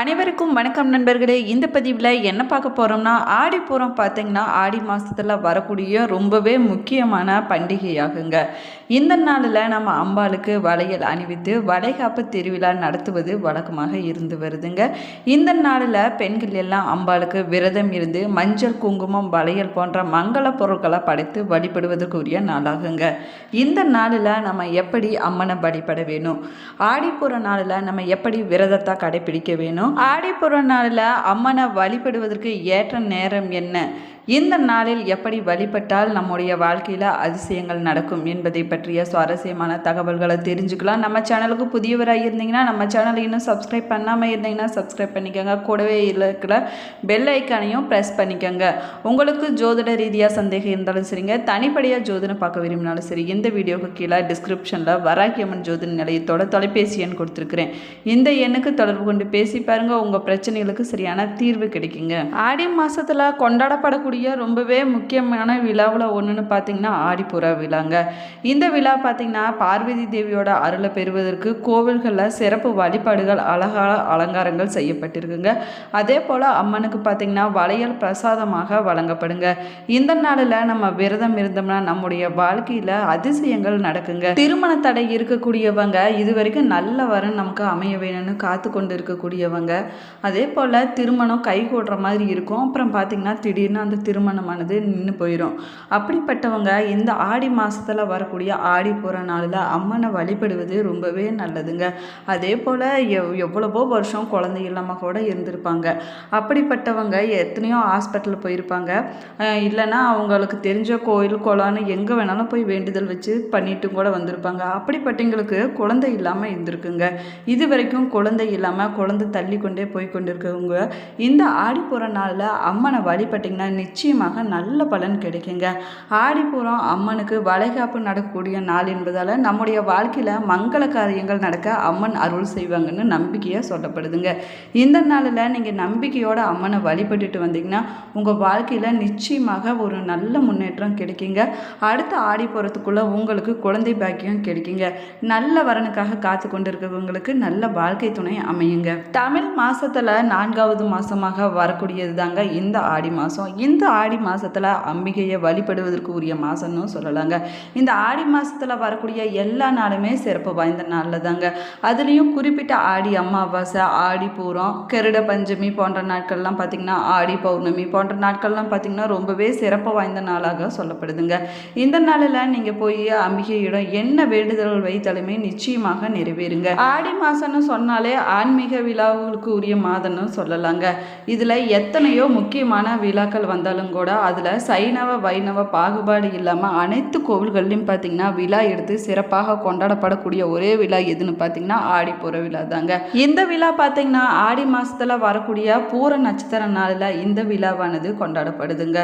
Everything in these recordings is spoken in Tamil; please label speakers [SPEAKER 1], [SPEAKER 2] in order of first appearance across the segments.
[SPEAKER 1] அனைவருக்கும் வணக்கம் நண்பர்களே. இந்த பதிவில் என்ன பார்க்க போகிறோம்னா ஆடிப்பூரம் பார்த்தீங்கன்னா ஆடி மாதத்தில் வரக்கூடிய ரொம்பவே முக்கியமான பண்டிகையாகுங்க. இந்த நாளில் நம்ம அம்பாளுக்கு வளையல் அணிவித்து வளைகாப்பு திருவிழா நடத்துவது வழக்கமாக இருந்து வருதுங்க. இந்த நாளில் பெண்கள் எல்லாம் அம்பாளுக்கு விரதம் இருந்து மஞ்சள் குங்குமம் வளையல் போன்ற மங்கள பொருட்களை படைத்து வழிபடுவதற்குரிய நாளாகுங்க. இந்த நாளில் நம்ம எப்படி அம்மனை வழிபட வேணும்? ஆடிப்புற நாளில் நம்ம எப்படி விரதத்தை கடைபிடிக்க வேணும்? ஆடிப்புற நாளில் அம்மனை வழிபடுவதற்கு ஏற்ற நேரம் என்ன? இந்த நாளில் எப்படி வழிபட்டால் நம்முடைய வாழ்க்கையில் அதிசயங்கள் நடக்கும் என்பதை பற்றிய சுவாரஸ்யமான தகவல்களை தெரிஞ்சுக்கலாம். நம்ம சேனலுக்கு புதியவராக இருந்தீங்கன்னா நம்ம சேனலை இன்னும் சப்ஸ்கிரைப் பண்ணாமல் இருந்தீங்கன்னா சப்ஸ்கிரைப் பண்ணிக்கோங்க. கூடவே இருக்கிற பெல் ஐக்கானையும் ப்ரெஸ் பண்ணிக்கோங்க. உங்களுக்கு ஜோதிட ரீதியாக சந்தேகம் இருந்தாலும் சரிங்க. தனிப்படையாக ஜோதிடம் பார்க்க விரும்பினாலும் சரி இந்த வீடியோவுக்கு கீழே டிஸ்கிரிப்ஷனில் வராக்கியம்மன் ஜோதிட நிலையத்தோட தொலைபேசி எண் கொடுத்துருக்குறேன். இந்த எண்ணுக்கு தொடர்பு கொண்டு பேசி பாருங்கள் உங்கள் பிரச்சனைகளுக்கு சரியான தீர்வு கிடைக்குங்க. ஆடி மாதத்தில் கொண்டாடப்படக்கூடிய ரொம்பவே முக்கியமான விழாவில் ஒன்றுன்னு பார்த்தீங்கன்னா ஆடிப்புற விழாங்க. இந்த விழா பார்த்தீங்கன்னா பார்வதி தேவியோட அருளை பெறுவதற்கு கோவில்களில் சிறப்பு வழிபாடுகள் அழகான அலங்காரங்கள் செய்யப்பட்டிருக்குங்க. அதே போல் அம்மனுக்கு பார்த்தீங்கன்னா வளையல் பிரசாதமாக வழங்கப்படுங்க. இந்த நாளில் நம்ம விரதம் இருந்தோம்னா நம்முடைய வாழ்க்கையில் அதிசயங்கள் நடக்குங்க. திருமண தடை இருக்கக்கூடியவங்க இது வரைக்கும் நல்ல வரன் நமக்கு அமைய வேணும்னு காத்து கொண்டு இருக்கக்கூடியவங்க. அதே போல் திருமணம் கை கூடுற மாதிரி இருக்கும். அப்புறம் பார்த்திங்கன்னா திடீர்னு அந்த திருமணமானது நின்று போயிடும் அப்படிப்பட்டவங்க இந்த ஆடி மாதத்தில் வரக்கூடிய ஆடி போகிற நாளில் அம்மனை வழிபடுவது ரொம்பவே நல்லதுங்க. அதே போல் எவ் எவ்வளவோ வருஷம் குழந்தை இல்லாமல் கூட இருந்திருப்பாங்க. அப்படிப்பட்டவங்க எத்தனையோ ஹாஸ்பிட்டல் போயிருப்பாங்க. இல்லைன்னா அவங்களுக்கு தெரிஞ்ச கோயில் குளம்னு எங்கே வேணாலும் போய் வேண்டுதல் வச்சு பண்ணிட்டு கூட வந்திருப்பாங்க. அப்படிப்பட்டவங்களுக்கு குழந்தை இல்லாமல் இருந்திருக்குங்க. இது வரைக்கும் குழந்தை இல்லாமல் குழந்தை தள்ளி கொண்டே போய் கொண்டிருக்கவங்க இந்த ஆடி போகிற நாளில் அம்மனை வழிபட்டிங்கன்னா நிச்சயமாக நல்ல பலன் கிடைக்குங்க. ஆடிப்பூரம் அம்மனுக்கு வளைகாப்பு நடக்கக்கூடிய நாள் என்பதால் நம்முடைய வாழ்க்கையில் மங்கள காரியங்கள் நடக்க அம்மன் அருள் செய்வாங்கன்னு நம்பிக்கையாக சொல்லப்படுதுங்க. இந்த நாளில் நீங்கள் நம்பிக்கையோட அம்மனை வழிபட்டுட்டு வந்தீங்கன்னா உங்கள் வாழ்க்கையில் நிச்சயமாக ஒரு நல்ல முன்னேற்றம் கிடைக்குங்க. அடுத்த ஆடி போகிறதுக்குள்ளே உங்களுக்கு குழந்தை பாக்கியம் கிடைக்குங்க. நல்ல வரனுக்காக காத்து கொண்டிருக்கிறவங்களுக்கு நல்ல வாழ்க்கை துணை அமையுங்க. தமிழ் மாதத்தில் நான்காவது மாதமாக வரக்கூடியது தாங்க இந்த ஆடி மாதம் இந்த ஆடி மாதத்தில் அம்பிகையை வழிபடுவதற்கு உரிய மாதம்னு சொல்லலாங்க. இந்த ஆடி மாதத்தில் வரக்கூடிய எல்லா நாளுமே சிறப்பு வாய்ந்த நாளில் தாங்க. அதுலேயும் குறிப்பிட்ட ஆடி அமாவாசை ஆடி பூரம் கருட பஞ்சமி போன்ற நாட்கள்லாம் பார்த்திங்கன்னா ஆடி பௌர்ணமி போன்ற நாட்கள்லாம் பார்த்திங்கன்னா ரொம்பவே சிறப்பு வாய்ந்த நாளாக சொல்லப்படுதுங்க. இந்த நாளில் நீங்கள் போய் அம்பிகையிடம் என்ன வேண்டுதல்கள் வைத்தாலுமே நிச்சயமாக நிறைவேறுங்க. ஆடி மாதம்னு சொன்னாலே ஆன்மீக விழாவுக்கு உரிய மாதம்னு சொல்லலாங்க. இதில் எத்தனையோ முக்கியமான விழாக்கள் வந்தால் இருந்தாலும் கூட அதில் சைனவ வைணவ பாகுபாடு இல்லாமல் அனைத்து கோவில்கள்லையும் பார்த்திங்கன்னா விழா எடுத்து சிறப்பாக கொண்டாடப்படக்கூடிய ஒரே விழா எதுன்னு பார்த்தீங்கன்னா ஆடி போகிற விழா தாங்க. இந்த விழா பார்த்தீங்கன்னா ஆடி மாதத்தில் வரக்கூடிய பூர நட்சத்திர நாளில் இந்த விழாவானது கொண்டாடப்படுதுங்க.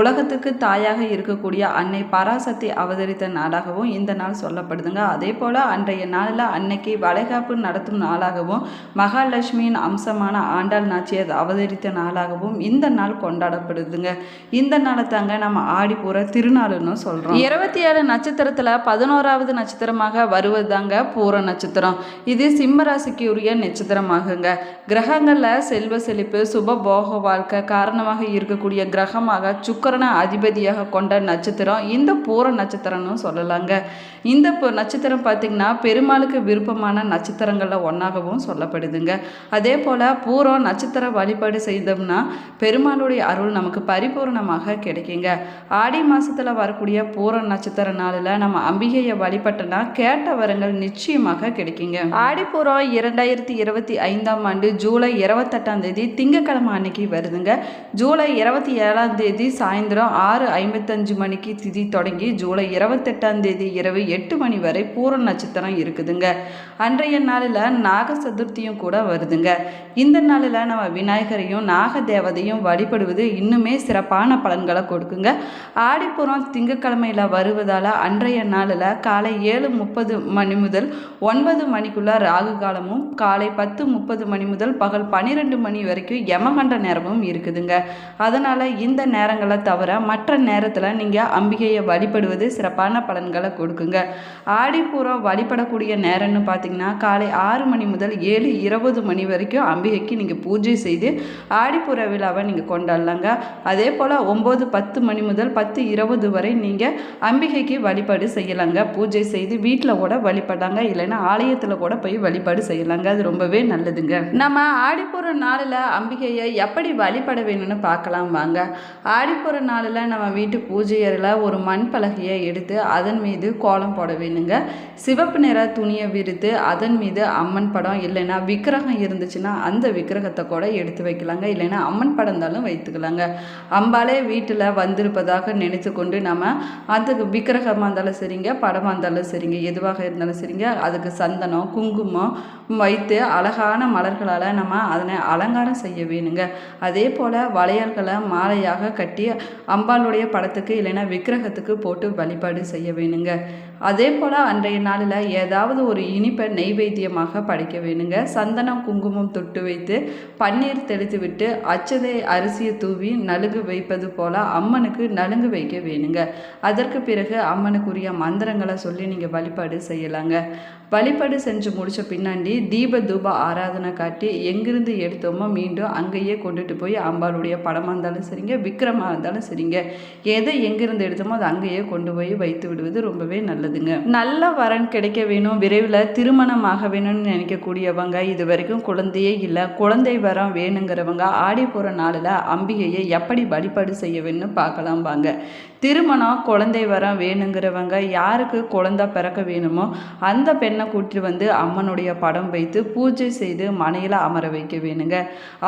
[SPEAKER 1] உலகத்துக்கு தாயாக இருக்கக்கூடிய அன்னை பராசக்தி அவதரித்த நாளாகவும் இந்த நாள் சொல்லப்படுதுங்க. அதே போல் அன்றைய நாளில் அன்னைக்கு வளைகாப்பு நடத்தும் நாளாகவும் மகாலட்சுமியின் அம்சமான ஆண்டாள் நாச்சியார் அவதரித்த நாளாகவும் இந்த நாள் கொண்டாடப்படுதுங்க. இந்த நாளை தாங்க நம்ம ஆடிப்பூர திருநாளுன்னு சொல்கிறோம் இருபத்தி ஏழு நட்சத்திரத்தில் பதினோராவது நட்சத்திரமாக வருவது தாங்க பூர நட்சத்திரம். இது சிம்ம ராசிக்கு உரிய நட்சத்திரமாகுங்க. கிரகங்களில் செல்வ செழிப்பு சுப போக வாழ்க்கை காரணமாக இருக்கக்கூடிய கிரகமாக சுக்கரனை அதிபதியாக கொண்ட நட்சத்திரம். இந்த பூர நட்சத்திரம்னு சொல்லலாங்க. இந்த நட்சத்திரம் பார்த்திங்கன்னா பெருமாளுக்கு விருப்பமான நட்சத்திரங்களில் ஒன்றாகவும் சொல்லப்படுதுங்க. அதே போல் பூரம் நட்சத்திர வழிபாடு செய்தோம்னா பெருமாளுடைய அருள் நமக்கு பரிபூர்ணமாக கிடைக்குங்க. ஆடி மாசத்துல வரக்கூடிய பூர நட்சத்திர நாளில் நம்ம அம்பிகையை வழிபட்டோம்னா கேட்ட வரங்கள் நிச்சயமாக கிடைக்குங்க. ஆடிப்பூரம் இரண்டாயிரத்தி இருபத்தி ஐந்தாம் ஆண்டு ஜூலை இருபத்தெட்டாம் தேதி திங்கக்கிழமை அன்னைக்கு வருதுங்க. ஜூலை இருபத்தி ஏழாம் தேதி சாயந்தரம் ஆறு ஐம்பத்தஞ்சு மணிக்கு திதி தொடங்கி ஜூலை இருபத்தெட்டாம் தேதி இரவு எட்டு மணி வரை பூர நட்சத்திரம் இருக்குதுங்க. அன்றைய நாளில் நாக சதுர்த்தியும் கூட வருதுங்க. இந்த நாளில் நம்ம விநாயகரையும் நாக தேவதையும் வழிபடுவது இன்னுமே சிறப்பான பலன்களை கொடுக்குங்க. ஆடிப்புறம் திங்கக்கிழமையில் வருவதால் அன்றைய நாளில் காலை ஏழு முப்பது மணி முதல் ஒன்பது மணிக்குள்ள ராகு காலமும் காலை பத்து முப்பது மணி முதல் பகல் பன்னிரெண்டு மணி வரைக்கும் யமகண்ட நேரமும் இருக்குதுங்க. அதனால் இந்த நேரங்களை தவிர மற்ற நேரத்தில் நீங்கள் அம்பிகையை வழிபடுவது சிறப்பான பலன்களை கொடுக்குங்க. ஆடிப்பூரம் வழிபடக்கூடிய நேரம்னு பார்த்தீங்கன்னா காலை ஆறு மணி முதல் ஏழு இருபது மணி வரைக்கும் அம்பிகைக்கு நீங்கள் பூஜை செய்து ஆடிப்புற விழாவை நீங்கள் கொண்டாடலாங்க. அதே போல் ஒம்பது பத்து மணி முதல் பத்து இருபது வரை நீங்கள் அம்பிகைக்கு வழிபாடு செய்யலாங்க. பூஜை செய்து வீட்டில் கூட வழிபடாங்க இல்லைன்னா ஆலயத்தில் கூட போய் வழிபாடு செய்யலாங்க. அது ரொம்பவே நல்லதுங்க. நம்ம ஆடிப்புற நாளில் அம்பிகையை எப்படி வழிபட வேணும்னு பார்க்கலாம் வாங்க. ஆடிப்புற நாளில் நம்ம வீட்டு பூஜை அறையில் ஒரு மண் பலகையை எடுத்து அதன் மீது கோலம் போட வேணுங்க. சிவப்பு நிற துணியை விரித்து அதன் மீது அம்மன் படம் இல்லைன்னா விக்கிரகம் இருந்துச்சுன்னா அந்த விக்கிரகத்தை கூட எடுத்து வைக்கலாங்க. இல்லைன்னா அம்மன் படம் இருந்தாலும் வைத்துக்கலாங்க. அம்பாலே வீட்டில் வந்திருப்பதாக நினைத்து கொண்டு நம்ம அதுக்கு விக்கிரகமாக இருந்தாலும் சரிங்க படமாக இருந்தாலும் சரிங்க எதுவாக இருந்தாலும் சரிங்க அதுக்கு சந்தனம் குங்குமம் வைத்து அழகான மலர்களால் நம்ம அதனை அலங்காரம் செய்ய வேணுங்க. அதே போல் வளையல்களை மாலையாக கட்டி அம்பாளுடைய படத்துக்கு இல்லைன்னா விக்கிரகத்துக்கு போட்டு வழிபாடு செய்ய வேணுங்க. அதே போல் அன்றைய நாளில் ஏதாவது ஒரு இனிப்பை நெய்வேத்தியமாக படைக்க வேணுங்க. சந்தனம் குங்குமம் தொட்டு வைத்து பன்னீர் தெளித்து விட்டு அச்சதை அரிசியை தூவி நலுங்கு வைப்பது போல் அம்மனுக்கு நலுங்கு வைக்க வேணுங்க. அதற்கு பிறகு அம்மனுக்குரிய மந்திரங்களை சொல்லி நீங்கள் வழிபாடு செய்யலாங்க. வழிபாடு செஞ்சு முடித்த பின்னாடி தீப தூப ஆராதனை காட்டி எங்கிருந்து எடுத்தோமோ மீண்டும் அங்கேயே கொண்டுட்டு போய் அம்பாளுடைய படமாக இருந்தாலும் சரிங்க விக்ரமாக இருந்தாலும் சரிங்க. எதை எங்கிருந்து எடுத்தோமோ அதை அங்கேயே கொண்டு போய் வைத்து விடுவது ரொம்பவே நல்லதுங்க. நல்ல வரன் கிடைக்க வேணும் விரைவில் திருமணம் ஆக வேணும்னு நினைக்கக்கூடியவங்க இது வரைக்கும் குழந்தையே இல்லை. குழந்தை வரம் வேணுங்கிறவங்க ஆடி போகிற நாளில் அம்பிகையை எப்படி வழிபாடு செய்ய வேணும்னு பார்க்கலாம் வாங்க. திருமணம் குழந்தை வரம் வேணுங்கிறவங்க யாருக்கு குழந்த பிறக்க வேணுமோ அந்த பெண்ணை கூட்டிட்டு வந்து அம்மனுடைய படம் வைத்து பூஜை செய்து மனையில் அமர வைக்க வேணுங்க.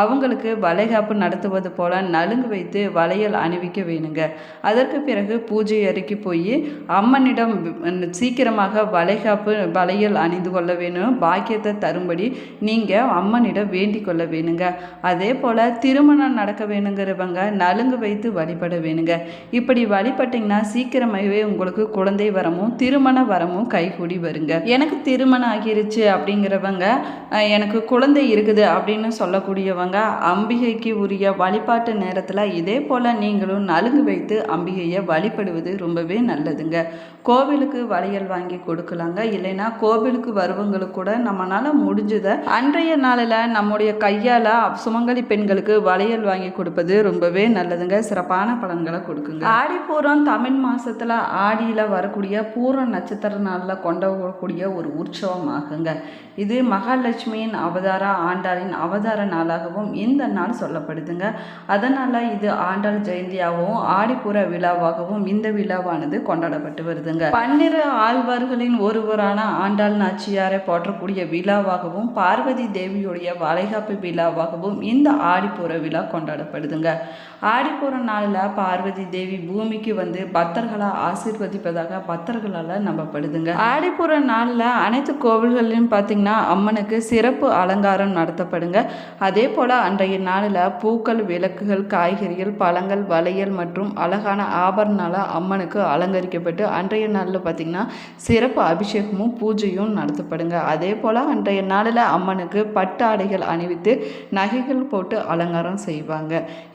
[SPEAKER 1] அவங்களுக்கு வளைகாப்பு நடத்துவது போல நலுங்கு வைத்து வளையல் அணிவிக்க வேணுங்க. அதற்கு பிறகு பூஜை அறைக்கு போய் அம்மனிடம் சீக்கிரமாக வளைகாப்பு வளையல் அணிந்து கொள்ள வேணும். பாக்கியத்தை தரும்படி நீங்கள் அம்மனிடம் வேண்டிக் கொள்ள வேணுங்க. அதே போல் திருமணம் நடக்க வேணுங்கிறவங்க நலுங்கு வைத்து வழிபட வேணுங்க. இப்படி வழிபட்டிங்கன்னா சீக்கிரமாகவே உங்களுக்கு குழந்தை வரமும் திருமண வரமும் கைகூடி வருங்க. எனக்கு திருமணம் ஆகிருச்சு அப்படிங்கிறவங்க எனக்கு குழந்தை இருக்குது அப்படின்னு சொல்லக்கூடியவங்க அம்பிகைக்கு உரிய வழிபாட்டு நேரத்தில் இதே போல் நீங்களும் நலுங்கு வைத்து அம்பிகையை வழிபடுவது ரொம்பவே நல்லதுங்க. கோவிலுக்கு வளையல் வாங்கி கொடுக்கலாங்க. இல்லைன்னா கோவிலுக்கு வருவங்களுக்கு கூட நம்மளால் முடிஞ்சதை அன்றைய நாளில் நம்முடைய கையால் சுமங்கலி பெண்களுக்கு வளையல் வாங்கி கொடுப்பது ரொம்பவே நல்லதுங்க. சிறப்பான பலன்களை கொடுக்குங்க. ஆடி பூரம் தமிழ் மாதத்தில் ஆடியில் வரக்கூடிய பூர நட்சத்திர நாளில் கொண்டாடக்கூடிய ஒரு உற்சவம் ஆகுங்க. இது மகாலட்சுமியின் அவதார ஆண்டாளின் அவதார நாளாகவும் இந்த நாள் சொல்லப்படுதுங்க. அதனால் இது ஆண்டாள் ஜெயந்தியாகவும் ஆடிப்புற விழாவாகவும் இந்த விழாவானது கொண்டாடப்பட்டு வருதுங்க. பன்னிரு ஆழ்வார்களின் ஒருவரான ஆண்டாள் நாச்சியாரை போற்றக்கூடிய விழாவாகவும் பார்வதி தேவியுடைய வளைகாப்பு விழாவாகவும் இந்த ஆடிப்புற விழா கொண்டாடப்படுதுங்க. ஆடிப்புற நாளில் பார்வதி தேவி பூமிக்கு வந்து பக்தர்களை ஆசீர்வதிப்பதாக பக்தர்களால் நம்பப்படுதுங்க. ஆடிப்புற நாளில் அனைத்து கோவில்களிலும் பார்த்திங்கன்னா அம்மனுக்கு சிறப்பு அலங்காரம் நடத்தப்படுங்க. அதே போல் அன்றைய நாளில் பூக்கள் விளக்குகள் காய்கறிகள் பழங்கள் வளையல் மற்றும் அழகான ஆபரணால் அம்மனுக்கு அலங்கரிக்கப்பட்டு அன்றைய நாளில் பார்த்திங்கன்னா சிறப்பு அபிஷேகமும் பூஜையும் நடத்தப்படுங்க. அதே போல் அன்றைய நாளில் அம்மனுக்கு பட்டு ஆடைகள் அணிவித்து நகைகள் போட்டு அலங்காரம் செய்வாங்க.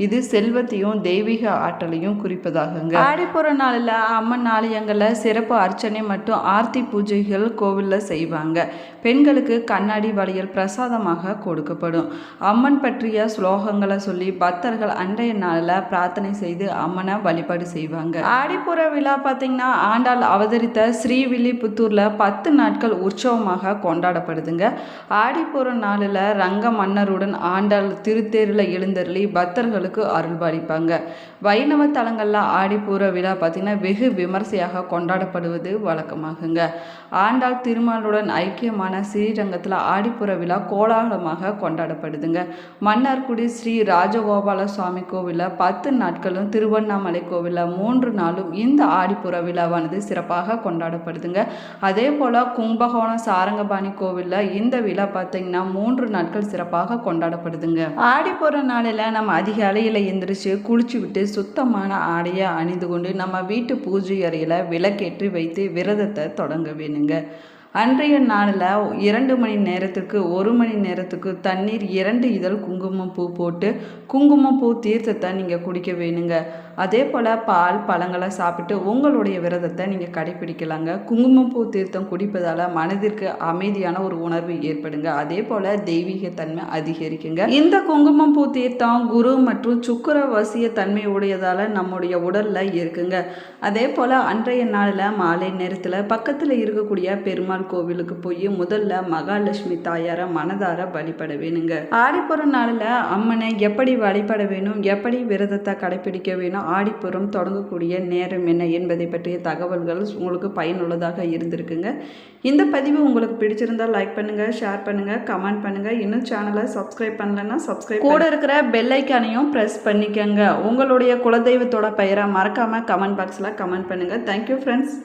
[SPEAKER 1] இது செல்வத்தையும் தெய்வீக ஆற்றலையும் குறிப்பதாகுங்க. ஆடிப்புற நாளில் அம்மன் ஆலயங்களில் சிறப்பு அர்ச்சனை மற்றும் ஆர்த்தி பூஜைகள் கோவிலில் செய்வாங்க. பெண்களுக்கு கண்ணாடி வளையல் பிரசாதமாக கொடுக்கப்படும். அம்மன் பற்றிய ஸ்லோகங்களை சொல்லி பக்தர்கள் அன்றைய நாளில் பிரார்த்தனை செய்து அம்மனை வழிபாடு செய்வாங்க. ஆடிப்புற விழா பார்த்திங்கன்னா ஆண்டாள் அவதரித்த ஸ்ரீவில்லிபுத்தூரில் பத்து நாட்கள் உற்சவமாக கொண்டாடப்படுதுங்க. ஆடிப்புற நாளில் ரங்க மன்னருடன் ஆண்டாள் திருத்தேரில் எழுந்தருளி பக்தர்களுக்கு அருள்பாலிப்பாங்க. வைணவ தலங்களில் ஆடி கூற விழா பார்த்திங்கன்னா வெகு விமர்சையாக கொண்டாடப்படுவது வழக்கமாகுங்க. ஆண்டாள் திருமாலுடன் ஐக்கியமான ஸ்ரீரங்கத்தில் ஆடிப்புற விழா கோலாகலமாக கொண்டாடப்படுதுங்க. மன்னார்குடி ஸ்ரீ ராஜகோபால சுவாமி கோவிலில் பத்து நாட்களும் திருவண்ணாமலை கோவிலில் மூன்று நாளும் இந்த ஆடிப்புற விழாவானது சிறப்பாக கொண்டாடப்படுதுங்க. அதே போல் கும்பகோணம் சாரங்கபாணி கோவிலில் இந்த விழா பார்த்திங்கன்னா மூன்று நாட்கள் சிறப்பாக கொண்டாடப்படுதுங்க. ஆடிப்புற நாளில் நம்ம அதிகாலையில் எந்திரிச்சு குளிச்சு விட்டு சுத்தமான ஆடையை அணி அணிந்து கொண்டு நம்ம வீட்டு பூஜை அறையில் விளக்கேற்றி வைத்து விரதத்தை தொடங்க வேணுங்க. அன்றைய நாளில் இரண்டு மணி நேரத்துக்கு ஒரு மணி நேரத்துக்கு தண்ணீர் இரண்டு இதழ் குங்குமம் பூ போட்டு குங்குமம் பூ தீர்த்தத்தை நீங்கள் குடிக்க வேணுங்க. அதே போல் பால் பழங்களை சாப்பிட்டு உங்களுடைய விரதத்தை நீங்கள் கடைப்பிடிக்கலாங்க. குங்குமப்பூ தீர்த்தம் குடிப்பதால் மனதிற்கு அமைதியான ஒரு உணர்வு ஏற்படுங்க. அதே போல் தெய்வீக தன்மை அதிகரிக்குங்க. இந்த குங்குமப்பூ தீர்த்தம் குரு மற்றும் சுக்கர வசிய தன்மை உடையதால் நம்முடைய உடலில் இருக்குங்க. அதே போல் அன்றைய நாளில் மாலை நேரத்தில் பக்கத்தில் இருக்கக்கூடிய பெருமாள் கோவிலுக்கு போய் முதல்ல மகாலட்சுமி தாயாரை மனதார வழிபட வேணுங்க. ஆடிப்புற நாளில் அம்மனை எப்படி வழிபட வேணும்? எப்படி விரதத்தை கடைப்பிடிக்க வேணும்? ஆடிப்புறம் தொடங்கக்கூடிய நேரம் என்ன என்பதை பற்றிய தகவல்கள் உங்களுக்கு பயனுள்ளதாக இருந்திருக்குங்க. இந்த பதிவு உங்களுக்கு பிடிச்சிருந்தால் லைக் பண்ணுங்கள் ஷேர் பண்ணுங்கள் கமெண்ட் பண்ணுங்கள் இன்னும் சேனலை சப்ஸ்கிரைப் பண்ணலைன்னா சப்ஸ்கிரைப் கூட இருக்கிற பெல் ஐக்கானையும் ப்ரெஸ் பண்ணிக்கோங்க. உங்களுடைய குலதெய்வத்தோட பெயரை மறக்காமல் கமெண்ட் பாக்ஸில் கமெண்ட் பண்ணுங்கள் தேங்க்யூ ஃப்ரெண்ட்ஸ்